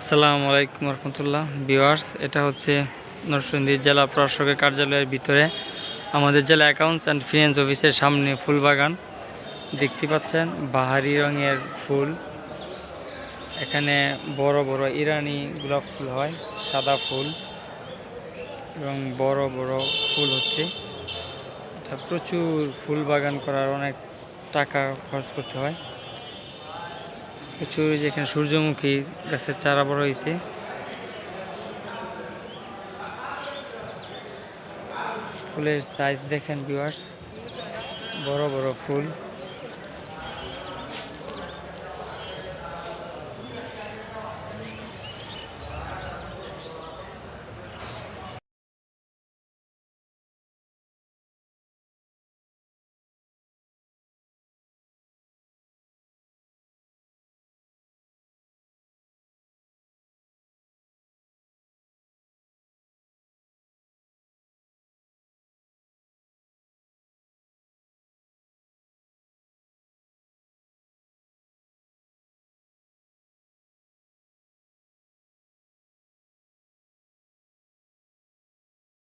আসসালামু আলাইকুম রহমতুল্লাহ। বিওয়ার্স এটা হচ্ছে নরসিংদী জেলা প্রশাসকের কার্যালয়ের ভিতরে আমাদের জেলা অ্যাকাউন্টস অ্যান্ড ফিনান্স অফিসের সামনে ফুল বাগান দেখতে পাচ্ছেন, বাহারি রঙের ফুল। এখানে বড় বড় ইরানি গোলাপ ফুল হয়, সাদা ফুল। এবং বড় বড় ফুল হচ্ছে। এটা প্রচুর ফুল বাগান করার অনেক টাকা খরচ করতে হয়। প্রচুর যেখানে সূর্যমুখী গাছের চারা বড় হয়েছে। ফুলের সাইজ দেখেন ভিউয়ার্স বড় বড় ফুল।